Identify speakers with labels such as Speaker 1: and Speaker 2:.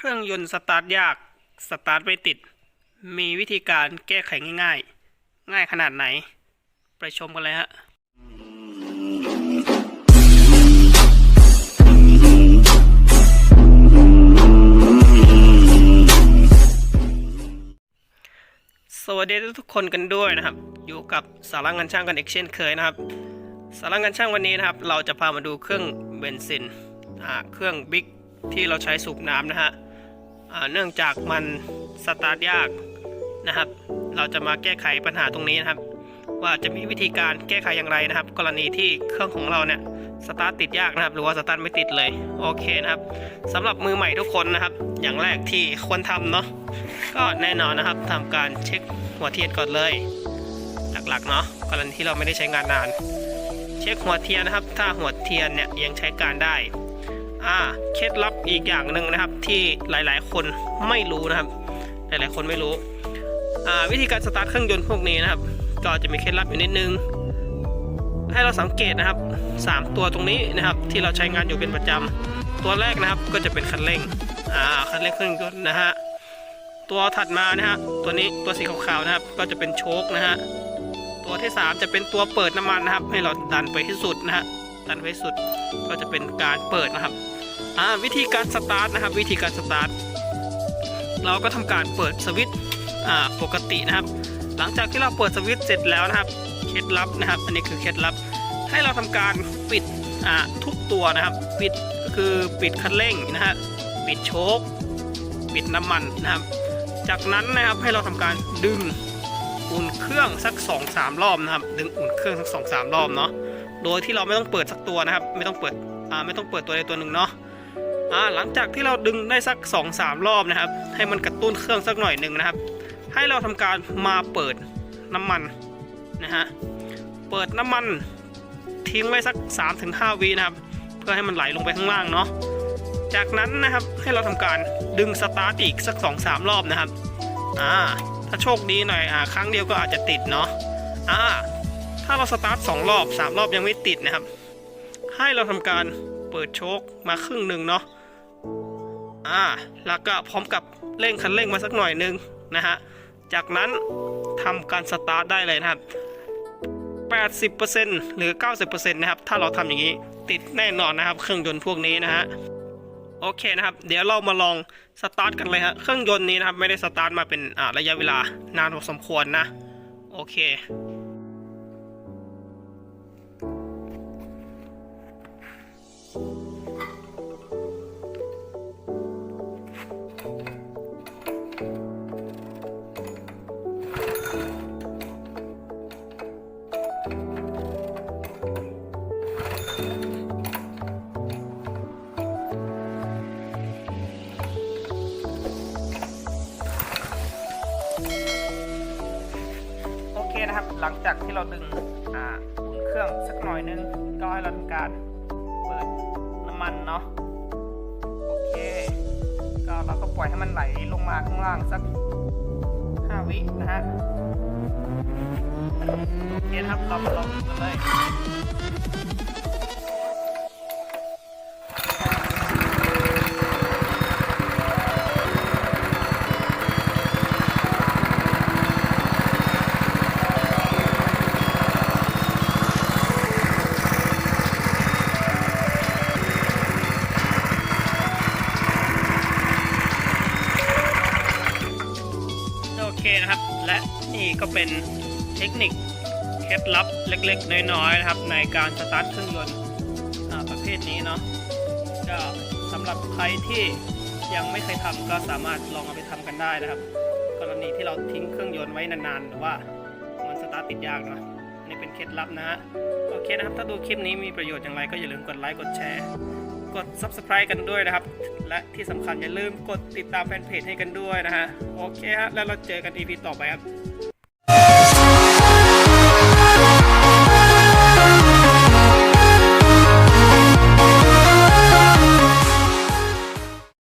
Speaker 1: เครื่องยนต์สตาร์ทยาก สตาร์ทไม่ติด มีวิธีการแก้ไขง่าย ๆ ง่ายขนาดไหน ไปชมกันเลยฮะสวัสดีทุกคนกันด้วยนะครับ อยู่กับสาระงานช่างกันอีกเช่นเคยนะครับ สาระงานช่างวันนี้นะครับ เราจะพามาดูเครื่องเบนซินอ่าเครื่องบิ๊กที่เราใช้สูบน้ำนะฮะ เนื่องจากมันสตาร์ทยากนะครับ เราจะมาแก้ไขปัญหาตรงนี้นะครับ ว่าจะมีวิธีการแก้ไขอย่างไรนะครับ กรณีที่เครื่องของเราเนี่ยสตาร์ทติดยากนะครับ หรือว่าสตาร์ทไม่ติดเลยโอเคนะครับสำหรับมือใหม่ทุกคนนะครับ อย่างแรกที่ควรทำเนาะก็แน่นอนนะครับทำการเช็คหัวเทียนก่อนเลยหลักๆเนาะกรณีที่เราไม่ได้ใช้งานนาน เช็คหัวเทียนนะครับ ถ้าหัวเทียนเนี่ยยังใช้การได้อ่าเคล็ดลับ อีกอย่างหนึ่งนะครับที่หลายๆ คนไม่รู้นะครับ หลายๆ คนไม่รู้วิธีการสตาร์ทเครื่องยนต์พวกนี้นะครับ ก็จะมีเคล็ดลับอยู่นิดนึง ให้เราสังเกตนะครับ 3 ตัวตรงนี้นะครับ ที่เราใช้งานอยู่เป็นประจำตัวแรกนะครับก็จะเป็นคันเร่งคันเร่งเครื่องยนต์นะฮะตัวถัดมานะฮะตัวนี้ตัวสีขาวๆนะครับ ก็จะเป็นโชคนะฮะตัวที่ 3 จะเป็นตัวเปิดน้ำมันนะครับ ให้เราดันไปที่สุดนะฮะดันไปที่สุดก็จะเป็นการเปิดนะครับ อ่าวิธีการสตาร์ทนะครับ วิธีการสตาร์ทเราก็ทำการเปิดสวิตช์อ่าปกตินะครับ หลังจากที่เราเปิดสวิตช์เสร็จแล้วนะครับเคล็ดลับนะครับ อันนี้คือเคล็ดลับ ให้เราทำการปิดอ่าทุกตัวนะครับ ปิดก็คือปิดคันเร่งนะฮะปิดโชคปิดน้ำมันนะครับ จากนั้นนะครับให้เราทำการดึงอุ่นเครื่องสัก2อสามรอบนะครับ ดึงอุ่นเครื่องสัก2อสามรอบเนาะโดยที่เราไม่ต้องเปิดสักตัวนะครับ ไม่ต้องเปิดอ่าไม่ต้องเปิดตัวใดตัวหนึ่งเนาะ อ่าหลังจากที่เราดึงได้สัก2อสามรอบนะครับ ให้มันกระตุ้นเครื่องสักหน่อยหนึ่งนะครับ ให้เราทำการมาเปิดน้ำมันนะฮะเปิดน้ำมันทิ้งไว้สัก 3-5วินะครับ เพื่อให้มันไหลลงไปข้างล่างเนาะจากนั้นนะครับให้เราทำการดึงสตาร์ทอีกสัก2อสามรอบนะครับอ่าถ้าโชคดีหน่อยอ่าครั้งเดียวก็อาจจะติดเนาะอ่าถ้าเราสตาร์ทสองรอบสามรอบยังไม่ติดนะครับ ให้เราทำการเปิดโชคมาครึ่งหนึ่งเนาะ อ่าแล้วก็พร้อมกับเร่งคันเร่งมาสักหน่อยหนึงนะฮะจากนั้นทำการสตาร์ทได้เลยนะครับ 80%หรือ 90%นะครับถ้าเราทำอย่างนี้ติดแน่นอนนะครับ เครื่องยนต์พวกนี้นะฮะโอเคนะครับ เดี๋ยวเรามาลองสตาร์ทกันเลยฮะเครื่องยนต์นี้นะครับไม่ได้สตาร์ทมาเป็นระยะเวลานานพอสมควรนะ โอเค นะครับ หลังจากที่เราดึงอุ่นเครื่องสักหน่อยนึงก็ให้เราทำการเปิดน้ำมันเนาะโอเค ก็เราก็ปล่อยให้มันไหลลงมาข้างล่างสัก 5 วินะฮะโอเคครับเรามาลองดูกันเลย นะครับ และนี่ก็เป็นเทคนิคเคล็ดลับเล็กๆ น้อยๆนะครับ ในการสตาร์ทเครื่องยนต์ประเภทนี้เนาะก็สำหรับใครที่ยังไม่เคยทำก็สามารถลองเอาไปทำกันได้นะครับ กรณีที่เราทิ้งเครื่องยนต์ไว้นานๆหรือว่ามันสตาร์ทติดยากเนาะนี่เป็นเคล็ดลับนะฮะโอเคนะครับถ้าดูคลิปนี้มีประโยชน์อย่างไรก็อย่าลืมกดไลค์กดแชร์ ด subscribe กันด้วยนะครับ และที่สำคัญอย่าลืมกดติดตามแฟนเพจให้กันด้วยนะฮะ โอเคฮะ แล้วเราเจอกัน EP ต่อไปครับ